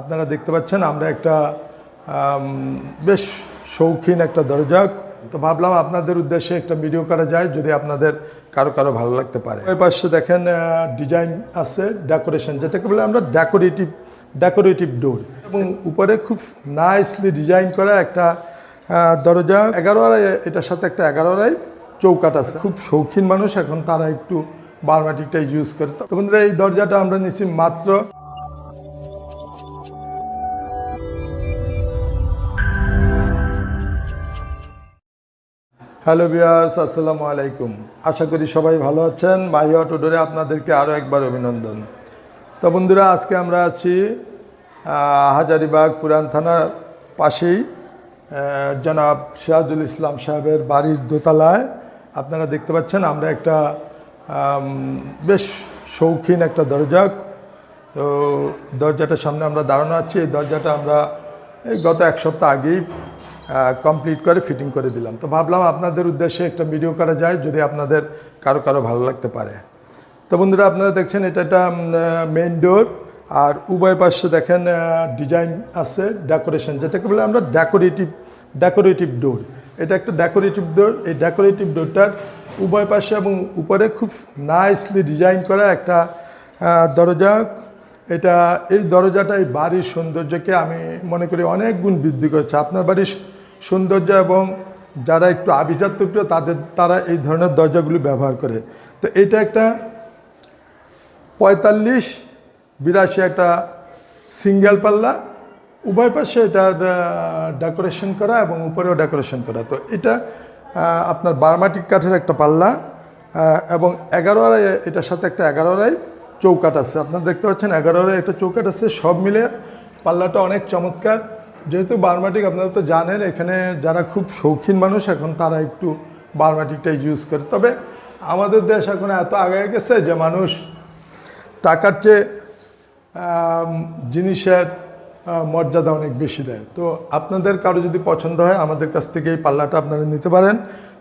আপনারা দেখতে পাচ্ছেন, আমরা একটা বেশ শৌখিন একটা দরজা। তো ভাবলাম আপনাদের উদ্দেশ্যে একটা ভিডিও করা যায়, যদি আপনাদের কারও কারও ভালো লাগতে পারে। ওই পাশে দেখেন ডিজাইন আছে ডেকোরেশন যেটাকে বলে আমরা ডেকোরেটিভ ডেকোরেটিভ ডোর এবং উপরে খুব নাইসলি ডিজাইন করা একটা দরজা। এগারো আড়াই, এটার সাথে একটা এগারো আড়াই চৌকাট আছে। খুব শৌখিন মানুষ, এখন তারা একটু বারমাটিকটা ইউজ করে। তো বন্ধুরা, এই দরজাটা আমরা নিচ্ছি মাত্র হ্যালো বিয়ার্স আসসালামু আলাইকুম আশা করি সবাই ভালো আছেন। মাহিয়া টোডোরে আপনাদেরকে আরও একবার অভিনন্দন। তো বন্ধুরা, আজকে আমরা আছি হাজারিবাগ পুরান থানার পাশেই জনাব সিরাজুল ইসলাম সাহেবের বাড়ির দোতলায়। আপনারা দেখতে পাচ্ছেন, আমরা একটা বেশ শৌখিন একটা দরজা। তো দরজাটার সামনে আমরা দাঁড়ানো আছি। এই দরজাটা আমরা, এই গত এক সপ্তাহ আগেই কমপ্লিট করে ফিটিং করে দিলাম। তো ভাবলাম আপনাদের উদ্দেশ্যে একটা ভিডিও করা যায়, যদি আপনাদের কারও কারও ভালো লাগতে পারে। তো বন্ধুরা, আপনারা দেখছেন এটা একটা মেন ডোর আর উভয় পাশে দেখেন ডিজাইন আছে ডেকোরেশন যেটাকে বলে আমরা ডেকোরেটিভ ডেকোরেটিভ ডোর এটা একটা ডেকোরেটিভ ডোর এই ডেকোরেটিভ ডোরটার উভয় পাশে এবং উপরে খুব নাইসলি ডিজাইন করা একটা দরজা। এটা, এই দরজাটা এই বাড়ির সৌন্দর্যকে আমি মনে করি অনেক গুণ বৃদ্ধি করেছে। আপনার বাড়ির সৌন্দর্য এবং যারা একটু আভিজাত্য প্রিয় তাদের, তারা এই ধরনের দরজাগুলি ব্যবহার করে। তো এটা একটা পঁয়তাল্লিশ, বিরাশি একটা সিঙ্গেল পাল্লা। উভয় পাশে এটার ডেকোরেশন করা এবং উপরেও ডেকোরেশন করা। তো এটা আপনার বারমাটিক কাঠের একটা পাল্লা এবং এগারো আড়াই, এটার সাথে একটা এগারো আড়াই চৌকাট আছে। আপনারা দেখতে পাচ্ছেন এগারো আড়াই একটা চৌকাট আছে। সব মিলে পাল্লাটা অনেক চমৎকার। যেহেতু বারমাটিক আপনারা তো জানেন, এখানে যারা খুব শৌখিন মানুষ, এখন তারা একটু বারমাটিকটা ইউজ করে। তবে আমাদের দেশ এখন এত আগে গেছে যে মানুষ টাকার চেয়ে জিনিসের মর্যাদা অনেক বেশি দেয়। তো আপনাদের কারও যদি পছন্দ হয়, আমাদের কাছ থেকে এই পাল্লাটা আপনারা নিতে পারেন।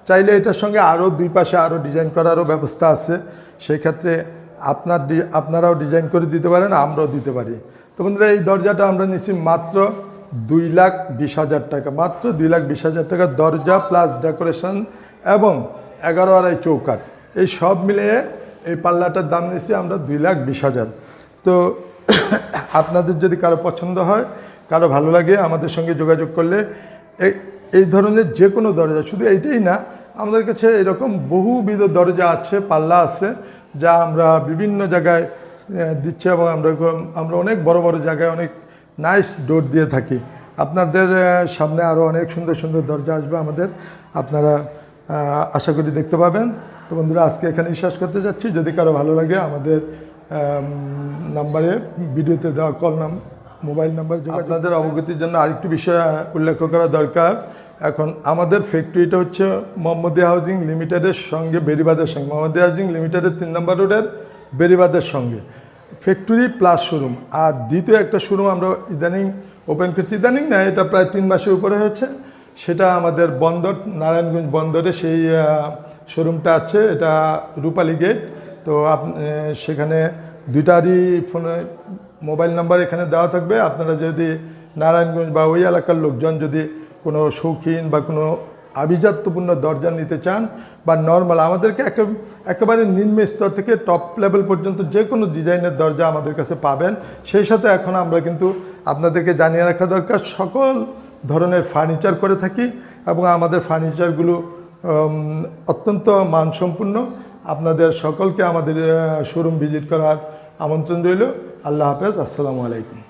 চাইলে এটার সঙ্গে আরও দুই পাশে আরও ডিজাইন করারও ব্যবস্থা আছে। সেই ক্ষেত্রে আপনার আপনারাও ডিজাইন করে দিতে পারেন, আমরাও দিতে পারি। তো বন্ধুরা, এই দরজাটা আমরা নিচ্ছি মাত্র দুই লাখ বিশ হাজার টাকা, মাত্র দুই লাখ বিশ হাজার টাকা দরজা প্লাস ডেকোরেশন এবং এগারো আড়াই চৌকাট এই সব মিলিয়ে এই পাল্লাটার দাম নিচ্ছি আমরা দুই লাখ বিশ হাজার। তো আপনাদের যদি কারও পছন্দ হয়, কারও ভালো লাগে, আমাদের সঙ্গে যোগাযোগ করলে এই ধরনের যে কোনো দরজা, শুধু এইটাই না, আমাদের কাছে এরকম বহুবিধ দরজা আছে, পাল্লা আছে, যা আমরা বিভিন্ন জায়গায় দিচ্ছি এবং আমরা আমরা অনেক বড় বড় জায়গায় অনেক নাইস ডোর দিয়ে থাকি। আপনাদের সামনে আরও অনেক সুন্দর সুন্দর দরজা আসবে আমাদের। আপনারা আশা করি দেখতে পাবেন। তো বন্ধুরা, আজকে এখানে শেষ করতে যাচ্ছি। যদি কারও ভালো লাগে আমাদের নাম্বারে, ভিডিওতে দেওয়া কল নাম, মোবাইল নাম্বার আপনাদের অবগতির জন্য আরেকটি বিষয় উল্লেখ করা দরকার। এখন আমাদের ফ্যাক্টরিটা হচ্ছে মোহাম্মদিয়া হাউজিং লিমিটেডের সঙ্গে বেরিবাদের সঙ্গে। মোহাম্মদিয়া হাউজিং লিমিটেডের তিন নম্বর রোডের বেরিবাদের সঙ্গে। ফ্যাক্টরি প্লাস শোরুম আর দ্বিতীয় একটা শোরুম আমরা ইদানিং ওপেন করছি। ইদানিং না, এটা প্রায় তিন মাসের উপরে হয়েছে। সেটা আমাদের বন্দর, নারায়ণগঞ্জ বন্দরে সেই শোরুমটা আছে। এটা রূপালী গেট তো আপ- সেখানে দুইটারই ফোনে মোবাইল নাম্বার এখানে দেওয়া থাকবে। আপনারা যদি নারায়ণগঞ্জ বা ওই এলাকার লোকজন যদি কোনো শৌখিন বা কোনো আভিজাত্যপূর্ণ দরজা নিতে চান বা নর্মাল, আমাদেরকে একে- একেবারে নিম্ন স্তর থেকে টপ লেভেল পর্যন্ত যে কোনো ডিজাইনের দরজা আমাদের কাছে পাবেন। সেই সাথে এখন আমরা কিন্তু আপনাদেরকে জানিয়ে রাখা দরকার, সকল ধরনের ফার্নিচার করে থাকি এবং আমাদের ফার্নিচারগুলো অত্যন্ত মানসম্পন্ন আপনাদের সকলকে আমাদের শোরুম ভিজিট করার আমন্ত্রণ রইল। আল্লাহ হাফেজ, আসসালামু আলাইকুম।